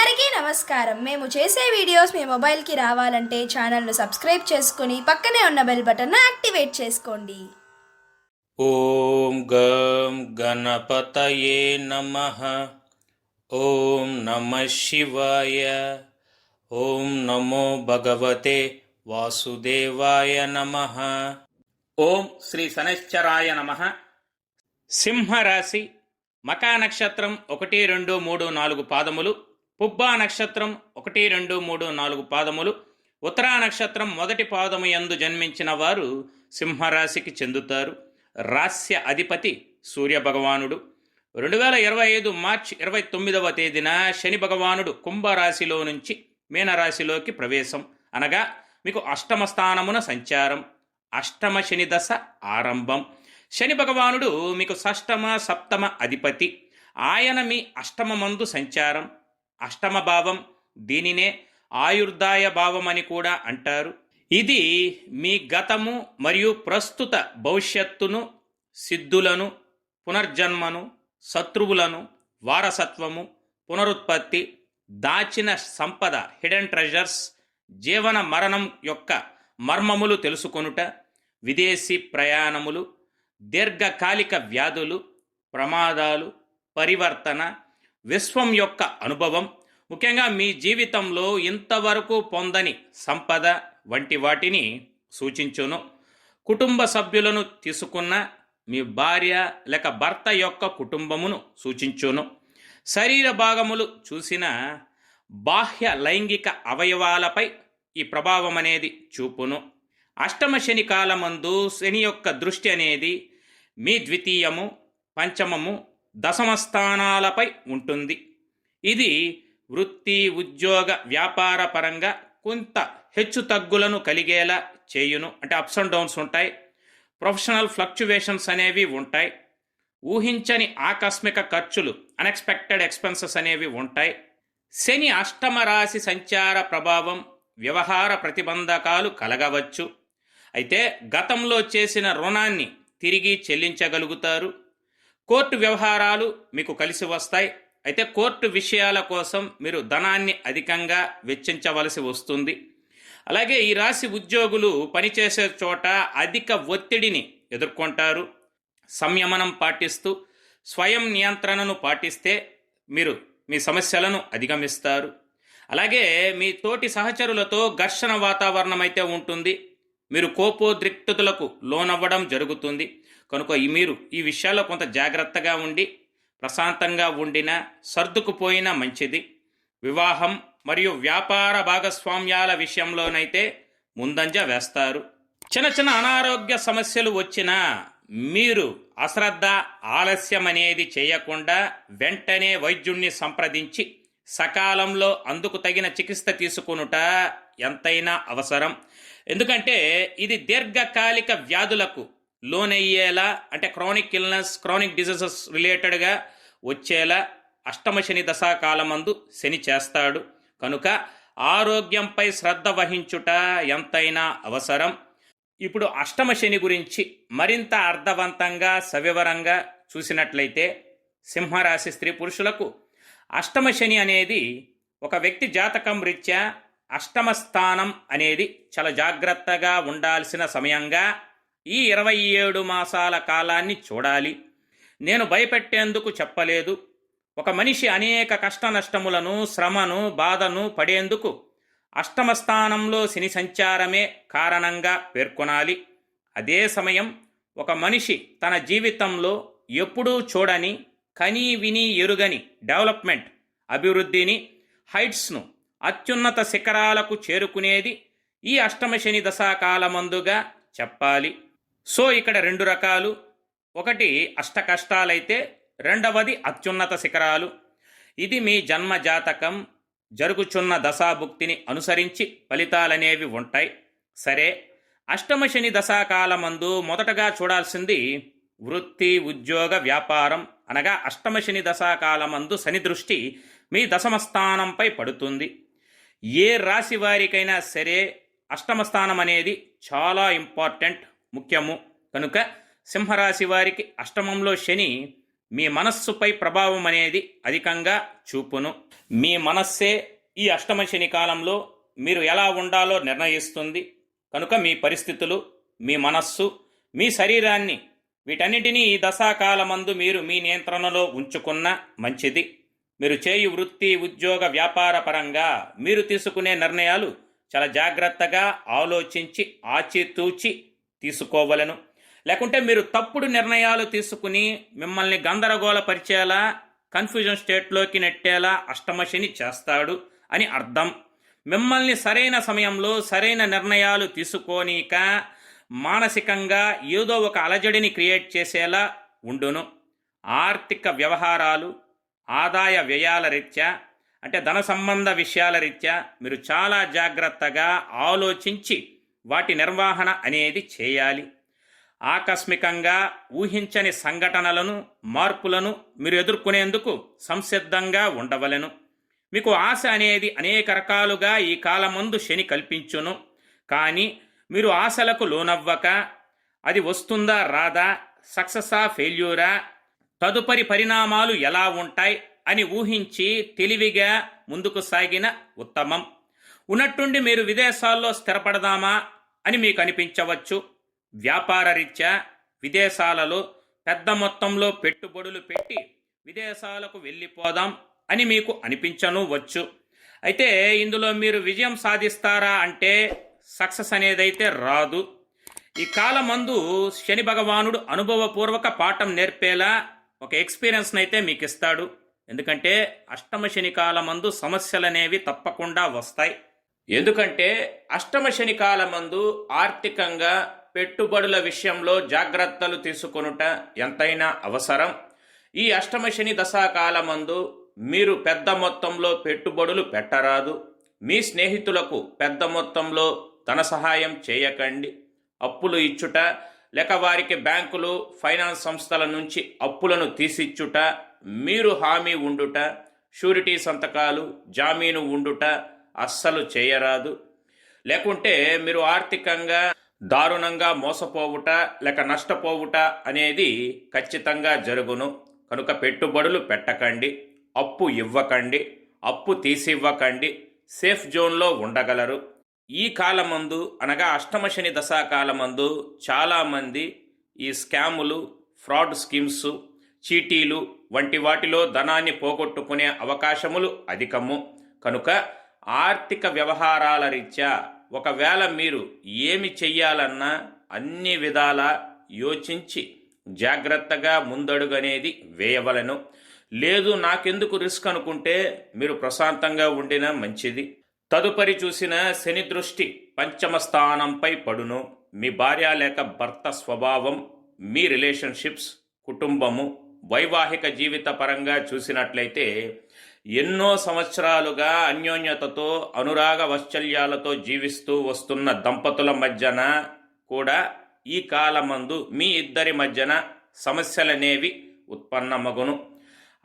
అందరికీ నమస్కారం. మేము చేసే వీడియోస్ మీ మొబైల్కి రావాలంటే ఛానల్ను సబ్స్క్రైబ్ చేసుకుని పక్కనే ఉన్న బెల్ బటన్ను యాక్టివేట్ చేసుకోండి. ఓం గం గణపతయే నమ. ఓం నమ శివాయ. ఓం నమో భగవతే వాసుదేవాయ నమ. ఓం శ్రీ శనశ్చరాయ నమ. సింహరాశి మకా నక్షత్రం ఒకటి రెండు మూడు నాలుగు పాదములు. పుబ్బా నక్షత్రం ఒకటి రెండు మూడు నాలుగు పాదములు. ఉత్తరా నక్షత్రం మొదటి పాదము యందు జన్మించిన వారు సింహరాశికి చెందుతారు. రాస్య అధిపతి సూర్య భగవానుడు. రెండు వేల ఇరవై ఐదు మార్చి ఇరవై తొమ్మిదవ తేదీన శని భగవానుడు కుంభరాశిలో నుంచి మీనరాశిలోకి ప్రవేశం. అనగా మీకు అష్టమ స్థానమున సంచారం. అష్టమ శని దశ ఆరంభం. శని భగవానుడు మీకు షష్టమ సప్తమ అధిపతి. ఆయన మీ అష్టమ మందు సంచారం. అష్టమ భావం దీనినే ఆయుర్దాయ భావం అని కూడా అంటారు. ఇది మీ గతము మరియు ప్రస్తుత భవిష్యత్తును సిద్ధులను పునర్జన్మను శత్రువులను వారసత్వము పునరుత్పత్తి దాచిన సంపద హిడెన్ ట్రెజర్స్ జీవన మరణం యొక్క మర్మములు తెలుసుకొనుట విదేశీ ప్రయాణములు దీర్ఘకాలిక వ్యాధులు ప్రమాదాలు పరివర్తన విశ్వం యొక్క అనుభవం ముఖ్యంగా మీ జీవితంలో ఇంతవరకు పొందని సంపద వంటి వాటిని సూచించును. కుటుంబ సభ్యులను తీసుకున్న మీ భార్య లేక భర్త యొక్క కుటుంబమును సూచించును. శరీర భాగములు చూసిన బాహ్య లైంగిక అవయవాలపై ఈ ప్రభావం అనేది చూపును. అష్టమ శని కాలమందు శని యొక్క దృష్టి అనేది మీ ద్వితీయము పంచమము దశమ స్థానాలపై ఉంటుంది. ఇది వృత్తి ఉద్యోగ వ్యాపార పరంగా కొంత హెచ్చు తగ్గులను కలిగేలా చేయును. అంటే అప్స్ అండ్ డౌన్స్ ఉంటాయి. ప్రొఫెషనల్ ఫ్లక్చువేషన్స్ అనేవి ఉంటాయి. ఊహించని ఆకస్మిక ఖర్చులు అన్ఎక్స్పెక్టెడ్ ఎక్స్పెన్సెస్ అనేవి ఉంటాయి. శని అష్టమ రాశి సంచార ప్రభావం వ్యవహార ప్రతిబంధకాలు కలగవచ్చు. అయితే గతంలో చేసిన రుణాన్ని తిరిగి చెల్లించగలుగుతారు. కోర్టు వ్యవహారాలు మీకు కలిసి వస్తాయి. అయితే కోర్టు విషయాల కోసం మీరు ధనాన్ని అధికంగా వెచ్చించవలసి వస్తుంది. అలాగే ఈ రాశి ఉద్యోగులు పనిచేసే చోట అధిక ఒత్తిడిని ఎదుర్కొంటారు. సంయమనం పాటిస్తూ స్వయం నియంత్రణను పాటిస్తే మీరు మీ సమస్యలను అధిగమిస్తారు. అలాగే మీ తోటి సహచరులతో ఘర్షణ వాతావరణం అయితే ఉంటుంది. మీరు కోపోద్రిక్తతలకు లోనవ్వడం జరుగుతుంది. కనుక ఈ మీరు ఈ విషయాల్లో కొంత జాగ్రత్తగా ఉండి ప్రశాంతంగా ఉండినా సర్దుకుపోయినా మంచిది. వివాహం మరియు వ్యాపార భాగస్వామ్యాల విషయంలోనైతే ముందంజ వేస్తారు. చిన్న చిన్న అనారోగ్య సమస్యలు వచ్చినా మీరు అశ్రద్ధ ఆలస్యం అనేది చేయకుండా వెంటనే వైద్యుణ్ణి సంప్రదించి సకాలంలో అందుకు తగిన చికిత్స తీసుకొనుట ఎంతైనా అవసరం. ఎందుకంటే ఇది దీర్ఘకాలిక వ్యాధులకు లోనయ్యేలా అంటే క్రానిక్ ఇల్నెస్ క్రానిక్ డిజీజెస్ రిలేటెడ్గా వచ్చేలా అష్టమ శని దశాకాలమందు శని చేస్తాడు. కనుక ఆరోగ్యంపై శ్రద్ధ వహించుట ఎంతైనా అవసరం. ఇప్పుడు అష్టమ శని గురించి మరింత అర్థవంతంగా సవివరంగా చూసినట్లయితే సింహరాశి స్త్రీ పురుషులకు అష్టమ శని అనేది ఒక వ్యక్తి జాతకం రీత్యా అష్టమ స్థానం అనేది చాలా జాగ్రత్తగా ఉండాల్సిన సమయంగా ఈ ఇరవై ఏడు మాసాల కాలాన్ని చూడాలి. నేను భయపెట్టేందుకు చెప్పలేదు. ఒక మనిషి అనేక కష్ట నష్టములను శ్రమను బాధను పడేందుకు అష్టమ స్థానంలో శని సంచారమే కారణంగా పేర్కొనాలి. అదే సమయం ఒక మనిషి తన జీవితంలో ఎప్పుడూ చూడని కని విని ఎరుగని డెవలప్మెంట్ అభివృద్ధిని హైట్స్ను అత్యున్నత శిఖరాలకు చేరుకునేది ఈ అష్టమ శని దశాకాలమందుగా చెప్పాలి. సో ఇక్కడ రెండు రకాలు. ఒకటి అష్ట కష్టాలైతే రెండవది అత్యున్నత శిఖరాలు. ఇది మీ జన్మ జాతకం. జరుగుచున్న దశాభుక్తిని అనుసరించి ఫలితాలనేవి ఉంటాయి. సరే అష్టమ శని దశాకాలమందు మొదటగా చూడాల్సింది వృత్తి ఉద్యోగ వ్యాపారం. అనగా అష్టమ శని దశాకాలమందు శని దృష్టి మీ దశమ స్థానంపై పడుతుంది. ఏ రాశి వారికైనా సరే అష్టమ స్థానం అనేది చాలా ఇంపార్టెంట్. ముఖ్యము. కనుక సింహరాశి వారికి అష్టమంలో శని మీ మనస్సుపై ప్రభావం అనేది అధికంగా చూపును. మీ మనస్సే ఈ అష్టమ శని కాలంలో మీరు ఎలా ఉండాలో నిర్ణయిస్తుంది. కనుక మీ పరిస్థితులు మీ మనస్సు మీ శరీరాన్ని వీటన్నిటినీ ఈ దశాకాలమందు మీరు మీ నియంత్రణలో ఉంచుకున్న మంచిది. మీరు చేయు వృత్తి ఉద్యోగ వ్యాపార పరంగా మీరు తీసుకునే నిర్ణయాలు చాలా జాగ్రత్తగా ఆలోచించి ఆచితూచి తీసుకోవలను. లేకుంటే మీరు తప్పుడు నిర్ణయాలు తీసుకుని మిమ్మల్ని గందరగోళపరిచేలా కన్ఫ్యూజన్ స్టేట్లోకి నెట్టేలా అష్టమశని చేస్తాడు అని అర్థం. మిమ్మల్ని సరైన సమయంలో సరైన నిర్ణయాలు తీసుకోనీక మానసికంగా ఏదో ఒక అలజడిని క్రియేట్ చేసేలా ఉండును. ఆర్థిక వ్యవహారాలు ఆదాయ వ్యయాల రీత్యా అంటే ధన సంబంధ విషయాల రీత్యా మీరు చాలా జాగ్రత్తగా ఆలోచించి వాటి నిర్వహణ అనేది చేయాలి. ఆకస్మికంగా ఊహించని సంఘటనలను మార్పులను మీరు ఎదుర్కొనేందుకు సంసిద్ధంగా ఉండవలెను. మీకు ఆశ అనేది అనేక రకాలుగా ఈ కాలమందు శని కల్పించును. కానీ మీరు ఆశలకు లోనవ్వక అది వస్తుందా రాదా సక్సెసా ఫెయిల్యూరా తదుపరి పరిణామాలు ఎలా ఉంటాయి అని ఊహించి తెలివిగా ముందుకు సాగిన ఉత్తమం. ఉన్నట్టుండి మీరు విదేశాల్లో స్థిరపడదామా? అని మీకు అనిపించవచ్చు వ్యాపార రీత్యా విదేశాలలో పెద్ద మొత్తంలో పెట్టుబడులు పెట్టి విదేశాలకు వెళ్ళిపోదాం అని మీకు అనిపించను వచ్చు. అయితే ఇందులో మీరు విజయం సాధిస్తారా అంటే సక్సెస్ అనేదైతే రాదు. ఈ కాలమందు శని భగవానుడు అనుభవపూర్వక పాఠం నేర్పేలా ఒక ఎక్స్పీరియన్స్ని అయితే మీకు ఇస్తాడు ఎందుకంటే అష్టమ శని కాలమందు సమస్యలనేవి తప్పకుండా వస్తాయి. ఎందుకంటే అష్టమ శని కాలమందు ఆర్థికంగా పెట్టుబడుల విషయంలో జాగ్రత్తలు తీసుకొనుట ఎంతైనా అవసరం. ఈ అష్టమ శని దశాకాలమందు మీరు పెద్ద మొత్తంలో పెట్టుబడులు పెట్టరాదు. మీ స్నేహితులకు పెద్ద మొత్తంలో ధన సహాయం చేయకండి. అప్పులు ఇచ్చుట లేక వారికి బ్యాంకులు ఫైనాన్స్ సంస్థల నుంచి అప్పులను తీసిచ్చుట మీరు హామీ ఉండుట షూరిటీ సంతకాలు జామీను ఉండుట అస్సలు చేయరాదు. లేకుంటే మీరు ఆర్థికంగా దారుణంగా మోసపోవుట లేక నష్టపోవుట అనేది ఖచ్చితంగా జరుగును. కనుక పెట్టుబడులు పెట్టకండి అప్పు ఇవ్వకండి అప్పు తీసివ్వకండి సేఫ్ జోన్లో ఉండగలరు. ఈ కాలమందు అనగా అష్టమ శని దశాకాలమందు చాలామంది ఈ స్కాములు ఫ్రాడ్ స్కీమ్స్ చీటీలు వంటి వాటిలో ధనాన్ని పోగొట్టుకునే అవకాశములు అధికము. కనుక ఆర్థిక వ్యవహారాల రీత్యా ఒకవేళ మీరు ఏమి చెయ్యాలన్నా అన్ని విధాల యోచించి జాగ్రత్తగా ముందడుగనేది వేయవలను. లేదు నాకెందుకు రిస్క్ అనుకుంటే మీరు ప్రశాంతంగా ఉండినా మంచిది. తదుపరి చూసిన శని దృష్టి పంచమ స్థానంపై పడును. మీ భార్య లేక భర్త స్వభావం మీ రిలేషన్షిప్స్ కుటుంబము వైవాహిక జీవిత పరంగా చూసినట్లయితే ఎన్నో సంవత్సరాలుగా అన్యోన్యతతో అనురాగ వాత్సల్యాలతో జీవిస్తూ వస్తున్న దంపతుల మధ్యన కూడా ఈ కాలమందు మీ ఇద్దరి మధ్యన సమస్యలనేవి ఉత్పన్నమగును.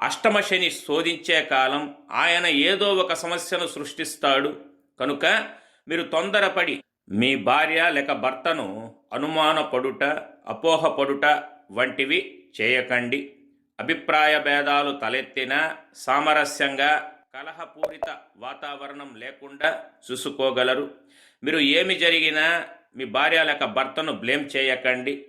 అష్టమ శని శోధించే కాలం ఆయన ఏదో ఒక సమస్యను సృష్టిస్తాడు. కనుక మీరు తొందరపడి మీ భార్య లేక భర్తను అనుమానపడుట అపోహపడుట వంటివి చేయకండి. అభిప్రాయ భేదాలు తలెత్తిన సామరస్యంగా కలహపూరిత వాతావరణం లేకుండా చూసుకోగలరు. మీరు ఏమి జరిగినా మీ భార్య లేక భర్తను బ్లేమ్ చేయకండి.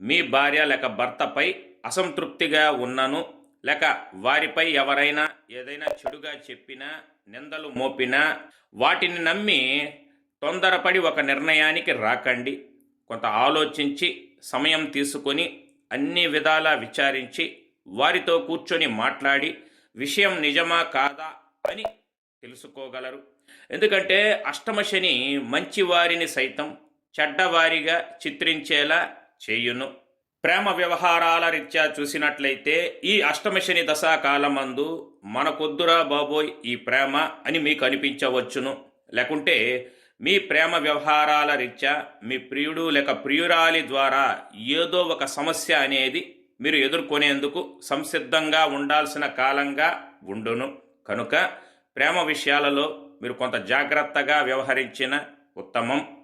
మీ భార్య లేక భర్తపై అసంతృప్తిగా ఉన్నను. లేక వారిపై ఎవరైనా ఏదైనా చెడుగా చెప్పినా నిందలు మోపినా వాటిని నమ్మి తొందరపడి ఒక నిర్ణయానికి రాకండి. కొంత ఆలోచించి సమయం తీసుకొని అన్ని విధాలా విచారించి వారితో కూర్చొని మాట్లాడి విషయం నిజమా కాదా? అని తెలుసుకోగలరు. ఎందుకంటే అష్టమ శని మంచివారిని సైతం చెడ్డవారిగా చిత్రించేలా చేయును. ప్రేమ వ్యవహారాల రీత్యా చూసినట్లయితే ఈ అష్టమ శని దశాకాలమందు మనకొద్దురా బాబోయ్ ఈ ప్రేమ అని మీకు అనిపించవచ్చును. లేకుంటే మీ ప్రేమ వ్యవహారాల రీత్యా మీ ప్రియుడు లేక ప్రియురాలి ద్వారా ఏదో ఒక సమస్య అనేది మీరు ఎదుర్కొనేందుకు సంసిద్ధంగా ఉండాల్సిన కాలంగా ఉండును. కనుక ప్రేమ విషయాలలో మీరు కొంత జాగ్రత్తగా వ్యవహరించిన ఉత్తమం.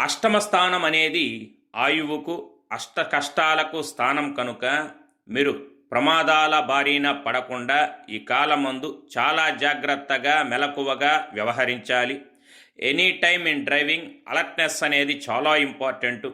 అష్టమ స్థానం అనేది ఆయువుకు అష్ట కష్టాలకు స్థానం కనుక మీరు ప్రమాదాల బారిన పడకుండా ఈ కాలమందు చాలా జాగ్రత్తగా మెలకువగా వ్యవహరించాలి. Any time in driving alertness అనేది చాలా ఇంపార్టెంట్.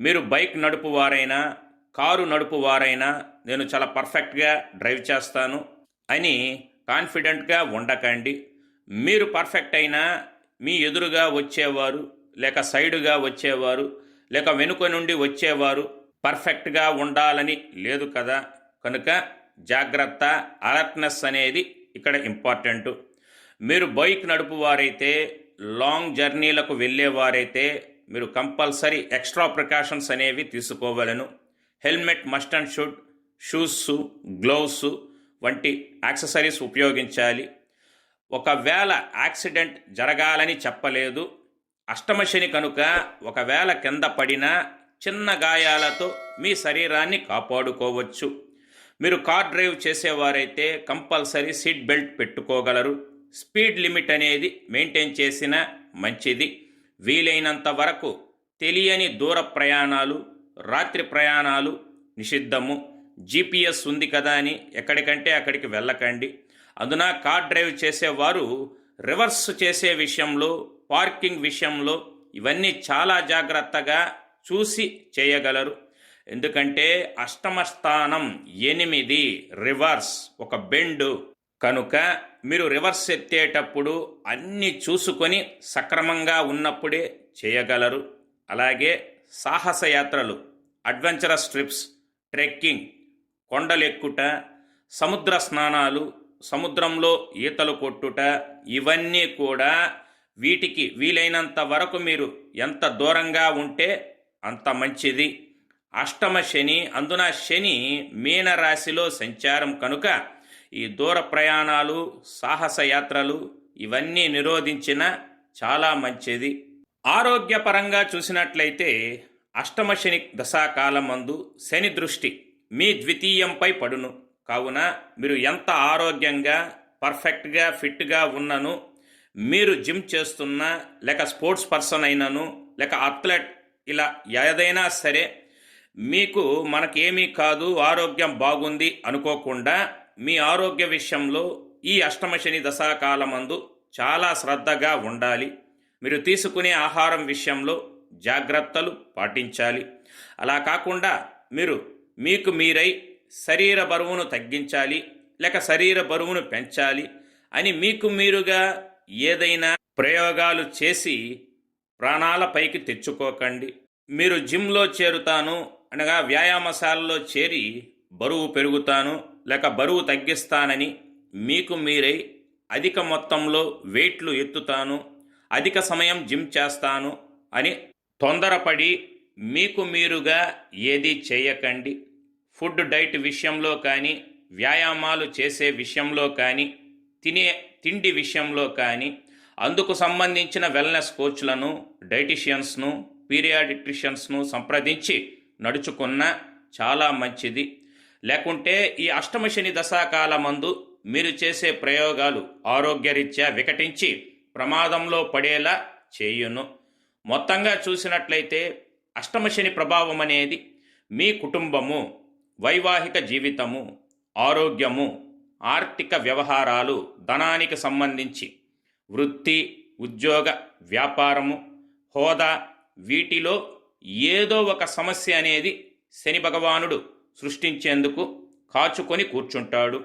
మీరు బైక్ నడుపువారైనా కారు నడుపువారైనా నేను చాలా పర్ఫెక్ట్గా డ్రైవ్ చేస్తాను అని కాన్ఫిడెంట్గా ఉండకండి. మీరు పర్ఫెక్ట్ అయినా మీ ఎదురుగా వచ్చేవారు లేక సైడుగా వచ్చేవారు లేక వెనుక నుండి వచ్చేవారు పర్ఫెక్ట్గా ఉండాలని లేదు కదా. కనుక జాగ్రత్త అలర్ట్నెస్ అనేది ఇక్కడ ఇంపార్టెంట్. మీరు బైక్ నడుపువారైతే లాంగ్ జర్నీలకు వెళ్ళేవారైతే మీరు కంపల్సరీ ఎక్స్ట్రా ప్రికాషన్స్ అనేవి తీసుకోవలను. Helmet must and should shoes gloves వంటి యాక్సెసరీస్ ఉపయోగించాలి. ఒకవేళ యాక్సిడెంట్ జరగాలని చెప్పలేదు. అష్టమశని కనుక ఒకవేళ కింద పడినా చిన్న గాయాలతో మీ శరీరాన్ని కాపాడుకోవచ్చు. మీరు కార్ డ్రైవ్ చేసేవారైతే కంపల్సరీ సీట్ బెల్ట్ పెట్టుకోగలరు. స్పీడ్ లిమిట్ అనేది మెయింటైన్ చేసిన మంచిది. వీలైనంత వరకు తెలియని దూర ప్రయాణాలు రాత్రి ప్రయాణాలు నిషిద్ధము. జీపీఎస్ ఉంది కదా అని ఎక్కడికంటే అక్కడికి వెళ్ళకండి. అందున కార్ డ్రైవ్ చేసేవారు రివర్స్ చేసే విషయంలో పార్కింగ్ విషయంలో ఇవన్నీ చాలా జాగ్రత్తగా చూసి చేయగలరు. ఎందుకంటే అష్టమస్థానం ఎనిమిది రివర్స్ ఒక బెండు. కనుక మీరు రివర్స్ ఎత్తేటప్పుడు అన్నీ చూసుకొని సక్రమంగా ఉన్నప్పుడే చేయగలరు. అలాగే సాహస యాత్రలు అడ్వెంచరస్ ట్రిప్స్ ట్రెక్కింగ్ కొండలెక్కుట సముద్ర స్నానాలు సముద్రంలో ఈతలు కొట్టుట ఇవన్నీ కూడా వీటికి వీలైనంత వరకు మీరు ఎంత దూరంగా ఉంటే అంత మంచిది. అష్టమ శని అందున శని మీనరాశిలో సంచారం కనుక ఈ దూర ప్రయాణాలు సాహస యాత్రలు ఇవన్నీ నిరోధించిన చాలా మంచిది. ఆరోగ్యపరంగా చూసినట్లయితే అష్టమ శని దశాకాలమందు శని దృష్టి మీ ద్వితీయంపై పడును. కావున మీరు ఎంత ఆరోగ్యంగా పర్ఫెక్ట్గా ఫిట్గా ఉన్నను మీరు జిమ్ చేస్తున్నా లేక స్పోర్ట్స్ పర్సన్ అయినను లేక అథ్లెట్ ఇలా ఏదైనా సరే మీకు మనకేమీ కాదు ఆరోగ్యం బాగుంది అనుకోకుండా మీ ఆరోగ్య విషయంలో ఈ అష్టమశని దశాకాలమందు చాలా శ్రద్ధగా ఉండాలి. మీరు తీసుకునే ఆహారం విషయంలో జాగ్రత్తలు పాటించాలి. అలా కాకుండా మీరు మీకు మీరై శరీర బరువును తగ్గించాలి లేక శరీర బరువును పెంచాలి అని మీకు మీరుగా ఏదైనా ప్రయోగాలు చేసి ప్రాణాల పైకి తెచ్చుకోకండి. మీరు జిమ్లో చేరుతాను అనగా వ్యాయామశాలలో చేరి బరువు పెరుగుతాను లేక బరువు తగ్గిస్తానని మీకు మీరై అధిక మొత్తంలో వెయిట్లు ఎత్తుతాను అధిక సమయం జిమ్ చేస్తాను అని తొందరపడి మీకు మీరుగా ఏది చేయకండి. ఫుడ్ డైట్ విషయంలో కానీ వ్యాయామాలు చేసే విషయంలో కానీ తినే తిండి విషయంలో కానీ అందుకు సంబంధించిన వెల్నెస్ కోచ్లను డైటిషియన్స్ను పీరియాడిట్రిషియన్స్ను సంప్రదించి నడుచుకున్న చాలా మంచిది. లేకుంటే ఈ అష్టమశని దశాకాలమందు మీరు చేసే ప్రయోగాలు ఆరోగ్యరీత్యా వికటించి ప్రమాదంలో పడేలా చేయును. మొత్తంగా చూసినట్లయితే అష్టమశని ప్రభావం అనేది మీ కుటుంబము వైవాహిక జీవితము ఆరోగ్యము ఆర్థిక వ్యవహారాలు ధనానికి సంబంధించి వృత్తి ఉద్యోగ వ్యాపారము హోదా వీటిలో ఏదో ఒక సమస్య అనేది శని భగవానుడు సృష్టించేందుకు కాచుకొని కూర్చుంటాడు.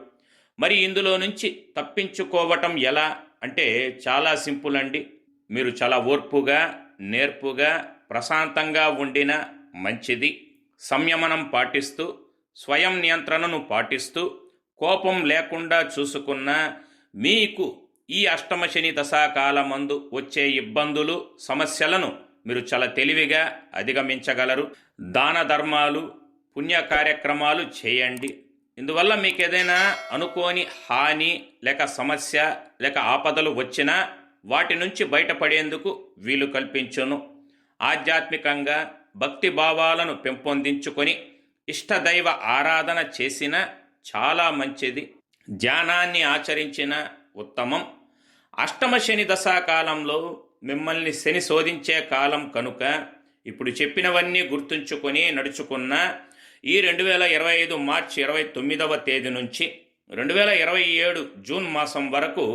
మరి ఇందులో నుంచి తప్పించుకోవటం ఎలా? అంటే చాలా సింపుల్ అండి. మీరు చాలా ఓర్పుగా నేర్పుగా ప్రశాంతంగా ఉండిన మంచిది. సంయమనం పాటిస్తూ స్వయం నియంత్రణను పాటిస్తూ కోపం లేకుండా చూసుకున్న మీకు ఈ అష్టమశని దశాకాలమందు వచ్చే ఇబ్బందులు సమస్యలను మీరు చాలా తెలివిగా అధిగమించగలరు. దాన ధర్మాలు పుణ్య కార్యక్రమాలు చేయండి. ఇందువల్ల మీకు ఏదైనా అనుకోని హాని లేక సమస్య లేక ఆపదలు వచ్చినా వాటి నుంచి బయటపడేందుకు వీలు కల్పించును. ఆధ్యాత్మికంగా భక్తి భావాలను పెంపొందించుకొని ఇష్టదైవ ఆరాధన చేసిన చాలా మంచిది. ధ్యానాన్ని ఆచరించిన ఉత్తమం. అష్టమ శని దశాకాలంలో మిమ్మల్ని శని శోధించే కాలం కనుక ఇప్పుడు చెప్పినవన్నీ గుర్తుంచుకొని నడుచుకున్న ఈ రెండు వేల ఇరవై ఐదు మార్చి ఇరవై తొమ్మిదవ తేదీ నుంచి రెండు వేల ఇరవై ఏడు జూన్ మాసం వరకు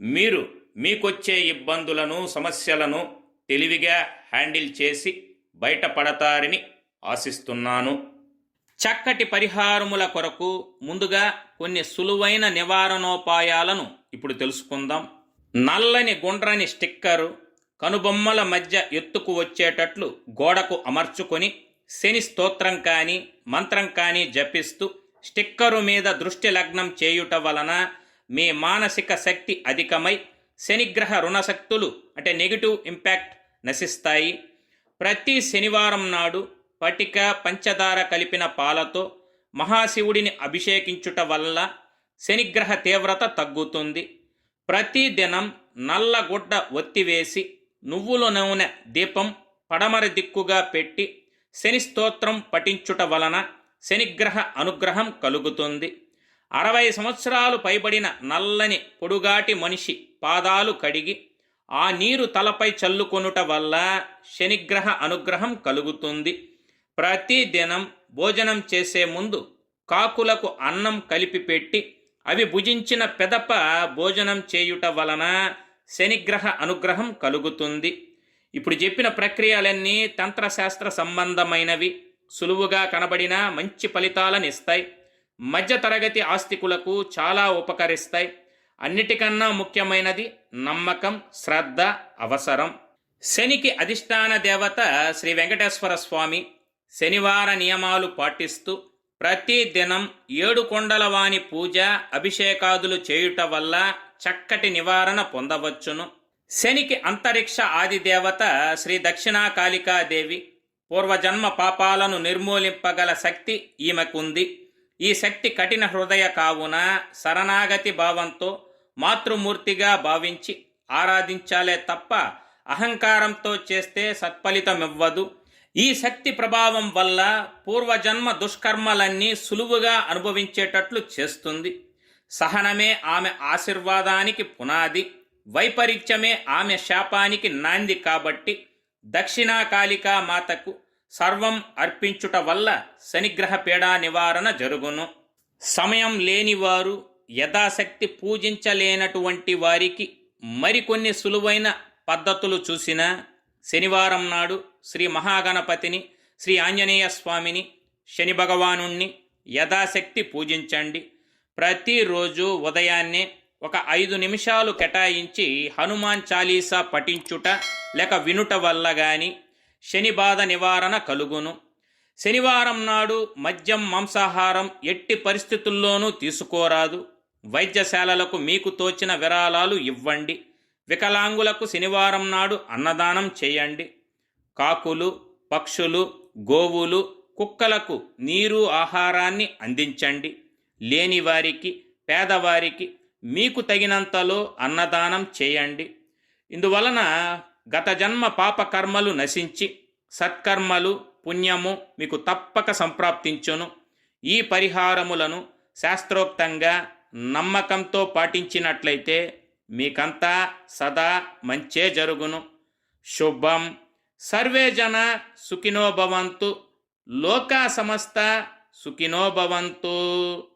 మీరు మీకొచ్చే ఇబ్బందులను సమస్యలను తెలివిగా హ్యాండిల్ చేసి బయటపడతారని ఆశిస్తున్నాను. చక్కటి పరిహారముల కొరకు ముందుగా కొన్ని సులువైన నివారణోపాయాలను ఇప్పుడు తెలుసుకుందాం. నల్లని గుండ్రని స్టిక్కరు కనుబొమ్మల మధ్య ఎత్తుకు వచ్చేటట్లు గోడకు అమర్చుకొని శని స్తోత్రం కానీ మంత్రం కానీ జపిస్తూ స్టిక్కరు మీద దృష్టి లగ్నం చేయుట వలన మీ మానసిక శక్తి అధికమై శనిగ్రహ రుణశక్తులు అంటే నెగిటివ్ ఇంపాక్ట్ నశిస్తాయి. ప్రతి శనివారం నాడు పటిక పంచదార కలిపిన పాలతో మహాశివుడిని అభిషేకించుట వల్ల శనిగ్రహ తీవ్రత తగ్గుతుంది. ప్రతి దినం ఒత్తివేసి నువ్వుల నూనె దీపం పడమర దిక్కుగా పెట్టి శని స్తోత్రం పఠించుట వలన శనిగ్రహ అనుగ్రహం కలుగుతుంది. అరవై సంవత్సరాలు పైబడిన నల్లని పొడుగాటి మనిషి పాదాలు కడిగి ఆ నీరు తలపై చల్లుకొనుట వల్ల శనిగ్రహ అనుగ్రహం కలుగుతుంది. ప్రతిదినం భోజనం చేసే ముందు కాకులకు అన్నం కలిపి పెట్టి అవి భుజించిన పెదప భోజనం చేయుట వలన శనిగ్రహ అనుగ్రహం కలుగుతుంది. ఇప్పుడు చెప్పిన ప్రక్రియలన్నీ తంత్రశాస్త్ర సంబంధమైనవి. సులువుగా కనబడిన మంచి ఫలితాలను ఇస్తాయి మధ్యతరగతి ఆస్తికులకు చాలా ఉపకరిస్తాయి. అన్నిటికన్నా ముఖ్యమైనది నమ్మకం శ్రద్ధ అవసరం. శనికి అధిష్టాన దేవత శ్రీ వెంకటేశ్వర స్వామి శనివార నియమాలు పాటిస్తూ ప్రతిదినం ఏడు కొండల పూజ అభిషేకాదులు చేయుట వల్ల చక్కటి నివారణ పొందవచ్చును. శనికి అంతరిక్ష ఆది దేవత శ్రీ దక్షిణాకాళికాదేవి పూర్వజన్మ పాపాలను నిర్మూలింపగల శక్తి ఈమెకుంది. ఈ శక్తి కఠిన హృదయ కావున శరణాగతి భావంతో మాతృమూర్తిగా భావించి ఆరాధించాలే తప్ప అహంకారంతో చేస్తే సత్ఫలితమివ్వదు. ఈ శక్తి ప్రభావం వల్ల పూర్వజన్మ దుష్కర్మలన్నీ సులువుగా అనుభవించేటట్లు చేస్తుంది. సహనమే ఆమె ఆశీర్వాదానికి పునాది వైపరీత్యమే ఆమె శాపానికి నాంది కాబట్టి దక్షిణాకాళికా మాతకు సర్వం అర్పించుట వల్ల శనిగ్రహ పీడా నివారణ జరుగును. సమయం లేనివారు యథాశక్తి పూజించలేనటువంటి వారికి మరికొన్ని సులువైన పద్ధతులు చూసిన శనివారం నాడు శ్రీ మహాగణపతిని శ్రీ ఆంజనేయ స్వామిని శని భగవానుణ్ణి యథాశక్తి పూజించండి. ప్రతిరోజు ఉదయాన్నే ఒక ఐదు నిమిషాలు కేటాయించి హనుమాన్ చాలీసా పఠించుట లేక వినుట వల్ల గాని శని బాధ నివారణ కలుగును. శనివారం నాడు మద్యం మాంసాహారం ఎట్టి పరిస్థితుల్లోనూ తీసుకోరాదు. వైద్యశాలలకు మీకు తోచిన విరాళాలు ఇవ్వండి. వికలాంగులకు శనివారం నాడు అన్నదానం చేయండి. కాకులు పక్షులు గోవులు కుక్కలకు నీరు ఆహారాన్ని అందించండి. లేనివారికి పేదవారికి మీకు తగినంతలో అన్నదానం చేయండి. ఇందువలన గత జన్మ పాపకర్మలు నశించి సత్కర్మలు పుణ్యము మీకు తప్పక సంప్రాప్తించును. ఈ పరిహారములను శాస్త్రోక్తంగా నమ్మకంతో పాటించినట్లయితే మీకంతా సదా మంచే జరుగును. శుభం. సర్వే జన సుఖినో భవంతు. లోకా సమస్త సుఖినో భవంతు.